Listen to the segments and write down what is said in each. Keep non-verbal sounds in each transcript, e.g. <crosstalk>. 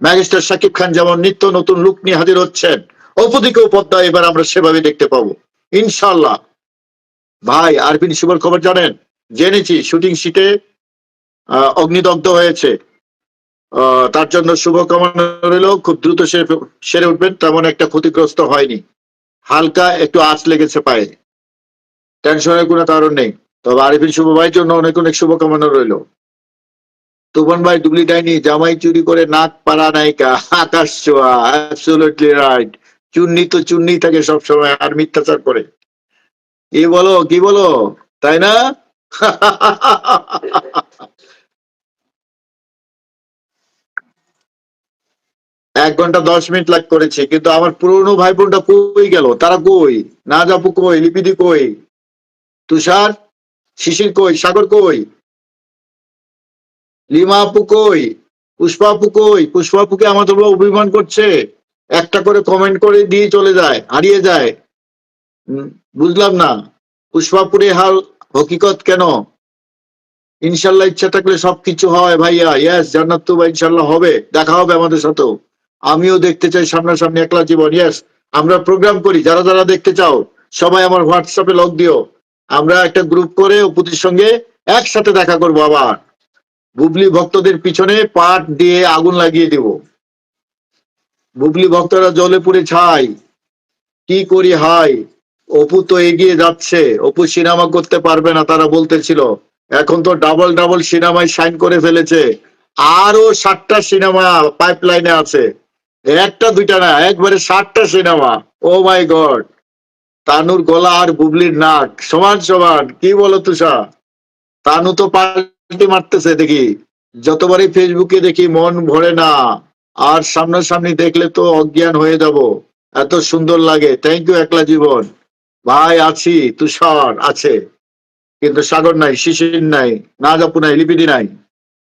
Magistrate Shakib Khan যেমন নিত্য নতুন লুক নিয়ে হাজির হচ্ছেন অপদিকেও পদ্মা এবার আমরা সেভাবে দেখতে পাবো। ইনশাল্লাহ ভাই, আরবিন শুভর খবর জানেন? জেনেছি, শুটিং শিটে অগ্নিদগ্ধ হয়েছে। তার জন্য শুভকামনা রইল। খুব দ্রুত সেরে উঠবেন, তেমন একটা ক্ষতিগ্রস্ত হয়নি। হালকা একটু আঁচ লেগেছে পায়ে। টেনশনের কোনো কারণ নেই। তবে আরিফিন শুভ ভাইয়ের জন্য অনেক অনেক শুভকামনা রইল। তুফান ভাই, ডুবলি ডাইনি, জামাই চুরি করে নাক পাড়া নায়িকা, আকাশ ছোঁয়া অ্যাবসোলুটলি রাইট চুন্নি তো চুন্নি থাকে সবসময়, আর মিথ্যাচার করে। কি বলো কি বলো? তাই না? <laughs> এক ঘণ্টা দশ মিনিট লাগ করেছে, কিন্তু আমার পুরনো ভাই বোনটা কই গেল? তারা কই? না যাব কই? লিপিদি কই? তুষার? শিশির কই? সাগর কই? লিমা আপু কই পুষ্পা আপু কই পুষ্পা আপুকে আমাদের উপর অভিমান করছে। একটা করে কমেন্ট করে দিয়ে চলে যায়, হারিয়ে যায়। বুঝলাম না। পুষ্পাপুরে হাল হকিকত কেন? ইনশাল্লাহ ইচ্ছা থাকলে সবকিছু হয় ভাইয়া। ইয়েস জান্নাত তো ইনশাল্লাহ হবে। দেখা হবে আমাদের সাথেও। আমিও দেখতে চাই সামনাসামনি একলা জীবন। ইয়াস আমরা প্রোগ্রাম করি। যারা যারা দেখতে চাও, সবাই আমার হোয়াটসঅ্যাপে লগ দিও। আমরা একটা গ্রুপ করে অপুতির সঙ্গে একসাথে দেখা করব আবার। বুবলি ভক্তদের পিছনে পাট দিয়ে আগুন লাগিয়ে দেব। বুবলি ভক্তরা জলে পুড়ে ছাই। কি করি হাই? অপু তো এগিয়ে যাচ্ছে। অপু সিনেমা করতে পারবে না, তারা বলতেছিল। এখন তো ডাবল ডাবল সিনেমায় সাইন করে ফেলেছে। আরও ষাটটা সিনেমা পাইপলাইনে আছে। একটা, দুইটা না, একবারে ষাটটা সিনেমা। ও মাই গড তানুর গলা আর বুবলির নাক। সমান সমান। কি বলো তুষা তানু তো পাল্টি মারতেছে দেখি। যতবারই ফেসবুকে দেখি মন ভরে না, আর সামনাসামনি দেখলে তো অজ্ঞান হয়ে যাব। এত সুন্দর লাগে। থ্যাংক ইউ একলা জীবন। ভাই, আছি। তুষার আছে। কিন্তু সাগর নাই, শিশির নাই না জাপু নাই, লিপিডি নাই।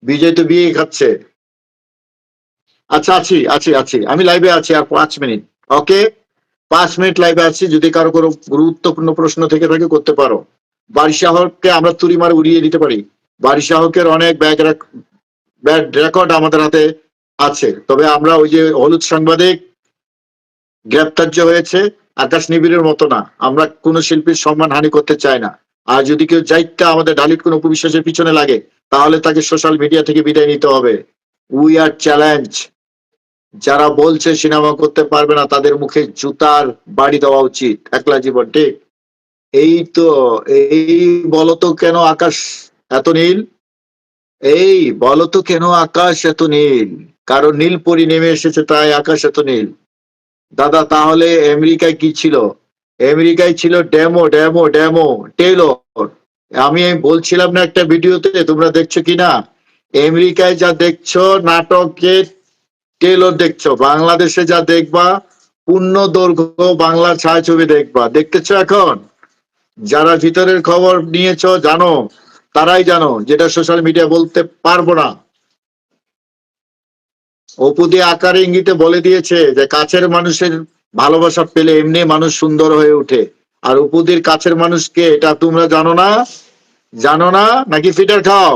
বিজয় তো বিয়ে খাচ্ছে। আচ্ছা আছি আছি আছি। আমি লাইভে আছি আর পাঁচ মিনিট। ওকে পাঁচ মিনিট লাইভে আছি। যদি কারও কোনো গুরুত্বপূর্ণ প্রশ্ন থেকে থাকে, করতে পারো। বাড়ি শাহকে আমরা তুড়ি মার উড়িয়ে দিতে পারি। বাড়ি শাহকের অনেক ব্যাগ ব্যাড রেকর্ড আমাদের হাতে আছে। তবে আমরা ওই যে হলুদ সাংবাদিক গ্রেপ্তার্য হয়েছে, আকাশ নিবিড়ের মতো না। আমরা কোনো শিল্পীর সম্মান হানি করতে চাই না। আর যদি কেউ যাইতা আমাদের ডালিট কোনো উপবিশ্বাসের পিছনে লাগে, তাহলে তাকে সোশ্যাল মিডিয়া থেকে বিদায় নিতে হবে। উই আর চ্যালেঞ্জ যারা বলছে সিনেমা করতে পারবে না, তাদের মুখে জুতার বাড়ি দেওয়া উচিত। একলা জীবন, ঠিক? এই তো, এই বলতো কেন আকাশ এত নীল? এই, বলতো কেন আকাশ এত নীল? কারণ নীল পরি নেমে এসেছে তাই আকাশ এত নীল। দাদা, তাহলে আমেরিকায় কি ছিল? আমেরিকায় ছিল ডেমো ডেমো ডেমো, টেলর। আমি বলছিলাম না একটা ভিডিওতে, তোমরা দেখছ কি না? আমেরিকায় যা দেখছ, নাটকে টেলর দেখছ, বাংলাদেশে যা দেখবা, পূর্ণ দৈর্ঘ্য বাংলা ছায়াছবি দেখবা। দেখতেছো এখন? যারা ভিতরের খবর নিয়েছো, জানো তারাই জানো, যেটা সোশ্যাল মিডিয়া বলতে পারব না। অপুদি আকারে ইঙ্গিতে বলে দিয়েছে যে, কাছের মানুষের ভালোবাসা পেলে এমনি মানুষ সুন্দর হয়ে ওঠে। আর অপুদের কাছের মানুষকে এটা তোমরা জানো না? জানো না? নাকি ফিটার খাও?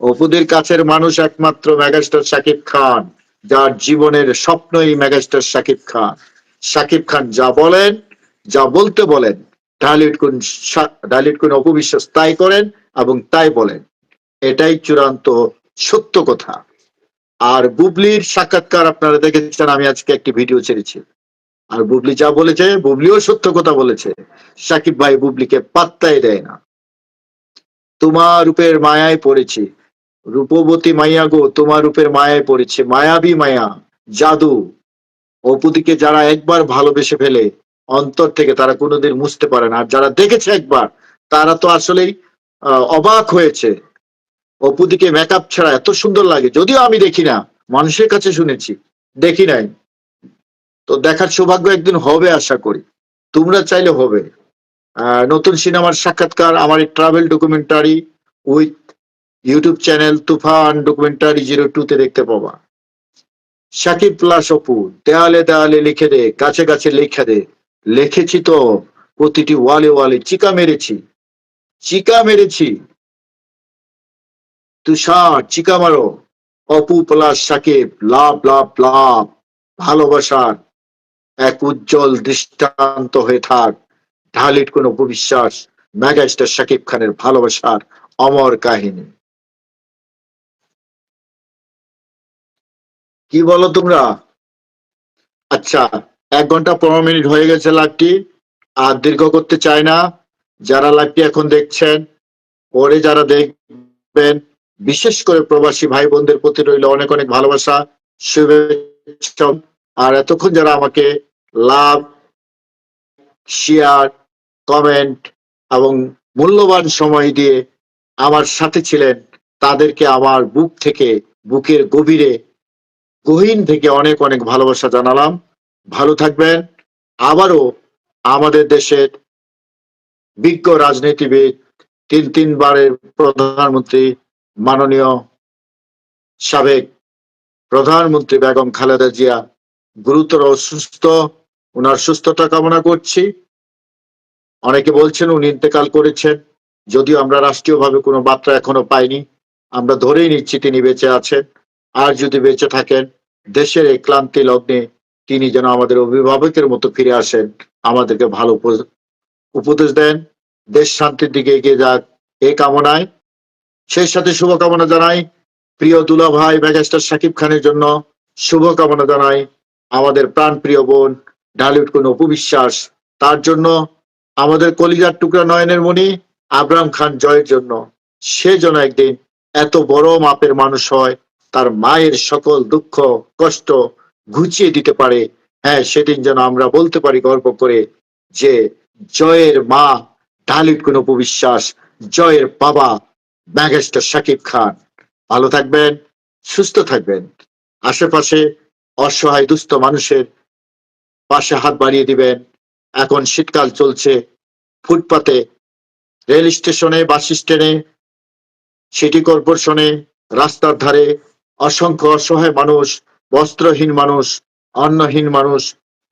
অপুদের কাছের মানুষ একমাত্র মেগাস্টার শাকিব খান, যার জীবনের স্বপ্নই মেগাস্টার শাকিব খান। শাকিব খান যা বলেন, যা বলতে বলেন। ডালিট কোন অপবিশ্বাস তাই করেন এবং তাই বলেন। এটাই চূড়ান্ত সত্য কথা। আর বুবলির সাক্ষাৎকার আপনারা দেখেছেন, আমি আজকে একটি ভিডিও ছেড়েছি। আর বুবলি যা বলেছে, বুবলিও সত্য কথা বলেছে। সাকিব ভাই বুবলিকে পাত্তাই দেয় না। তোমার রূপের মায়ায় পড়েছি। রূপবতী মাইয়া গো, তোমার রূপের মায়ায় পড়েছে। মায়াবী মায়া, জাদু। অপুদিকে যারা একবার ভালোবেসে ফেলে অন্তর থেকে তারা কোনোদিন মুছতে পারে না। আর যারা দেখেছে একবার, তারা তো আসলেই অবাক হয়েছে। অপুদিকে মেকআপ ছাড়া এত সুন্দর লাগে। যদিও আমি দেখি না, মানুষের কাছে শুনেছি, দেখি নাই। তো দেখার সৌভাগ্য একদিন হবে আশা করি। তোমরা চাইলে হবে। নতুন সিনেমার সাক্ষাৎকার, আমার travel documentary with YouTube channel Tufan documentary zero two তে দেখতে পাবা। সাকিব প্লাস অপু, দেয়ালে দেয়ালে লিখে দে কাছে কাছে লিখে দে। লিখেছি তো, প্রতিটি ওয়ালে ওয়ালে চিকা মেরেছি চিকা মেরেছি। তুষার, চিকা মারো। Apu plus Sakib, love love love, ভালোবাসার এক উজ্জ্বল দৃষ্টান্ত হয়ে থাক। ঢালির কোন উপবিশ্বাস মেগাস্টার সাকিব খানের ভালোবাসার অমর কাহিনী। কি বলো তোমরা? আচ্ছা এক ঘণ্টা পনেরো মিনিট হয়ে গেছে লাইভটি আর দীর্ঘ করতে চাই না। যারা লাইভটি এখন দেখছেন, পরে যারা দেখবেন, বিশেষ করে প্রবাসী ভাই বোনদের প্রতি রইল অনেক অনেক ভালোবাসা, শুভেচ্ছা, আর এতক্ষণ যারা আমাকে লাভ, শেয়ার, কমেন্ট এবং মূল্যবান সময় দিয়ে আমার সাথে ছিলেন, তাদেরকে আমার বুক থেকে, বুকের গভীরে, গহীন থেকে অনেক অনেক ভালোবাসা জানালাম। ভালো থাকবেন। আবারও আমাদের দেশের বিজ্ঞ রাজনীতিবিদ, তিন তিনবারের প্রধানমন্ত্রী, মাননীয় সাবেক প্রধানমন্ত্রী বেগম খালেদা জিয়া গুরুতর অসুস্থ। ওনার সুস্থতা কামনা করছি। অনেকে বলছেন উনি ইন্তেকাল করেছেন। যদিও আমরা রাষ্ট্রীয়ভাবে কোনো বার্তা এখনও পাইনি। আমরা ধরেই নিচ্ছি তিনি বেঁচে আছেন। আর যদি বেঁচে থাকেন, দেশের এই ক্লান্তি লগ্নে তিনি যেন আমাদের অভিভাবকের মতো ফিরে আসেন, আমাদেরকে ভালো উপ- উপদেশ দেন। দেশ শান্তির দিকে এগিয়ে যাক এই কামনায়। সেই সাথে শুভকামনা জানাই প্রিয় দুলা ভাই মেগাস্টার সাকিব খানের জন্য। শুভকামনা জানাই আমাদের প্রাণ প্রিয় বোন ঢালিউড কোন উপবিশ্বাস তার জন্য আমাদের কলিজার টুকরা নয়নের মণি আবরাম খান জয়ের জন্য। সে যেন একদিন এত বড় মাপের মানুষ হয়, তার মায়ের সকল দুঃখ, কষ্ট ঘুচিয়ে দিতে পারে। হ্যাঁ সেদিন যেন আমরা বলতে পারি গর্ব করে যে জয়ের মা ঢালিউড কোন উপবিশ্বাস, জয়ের বাবা ম্যাগেস্টার শাকিব খান। ভালো থাকবেন, সুস্থ থাকবেন। আশেপাশে অসহায় দুস্থ মানুষের পাশে হাত বাড়িয়ে দিবেন। এখন শীতকাল চলছে, ফুটপাতে, রেল স্টেশনে, বাস স্ট্যান্ডে, সিটি কর্পোরেশনে, রাস্তার ধারে অসংখ্য অসহায় মানুষ বস্ত্রহীন মানুষ, অন্নহীন মানুষ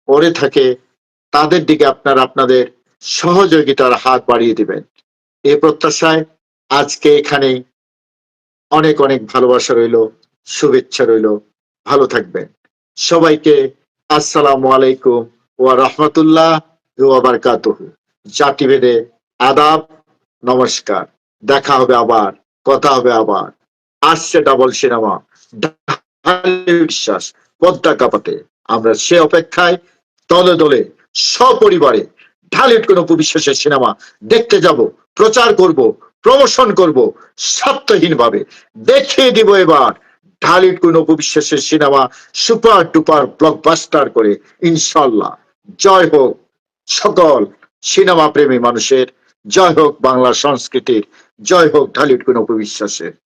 পড়ে থাকে, তাদের দিকে আপনারা আপনাদের সহযোগিতার হাত বাড়িয়ে দিবেন। এ প্রত্যাশায় আজকে এখানে অনেক অনেক ভালোবাসা রইল, শুভেচ্ছা রইল। ভালো থাকবেন। সবাইকে আসসালামু আলাইকুম ওয়া রাহমাতুল্লাহ ওয়া জাতিভেদে আদাব, নমস্কার। দেখা হবে আবার, কথা হবে আবার। আসছে ডাবল সিনেমা। বিশ্বাস পদ্মা কাপাতে আমরা সে অপেক্ষায় দলে দলে সপরিবারে ঢালিউড কোন উপবিশ্বাসের সিনেমা দেখতে যাব, প্রচার করব, প্রমোশন করব স্বার্থহীন ভাবে দেখিয়ে দিব এবার ঢালিউড কোন উপবিশ্বাসের সিনেমা সুপার ডুপার ব্লকবাস্টার করে, ইনশাল্লাহ। জয় হোক সকল সিনেমা প্রেমী মানুষের, জয় হোক বাংলা সংস্কৃতির, জয় হোক ঢালিউড কোন উপবিশ্বাসের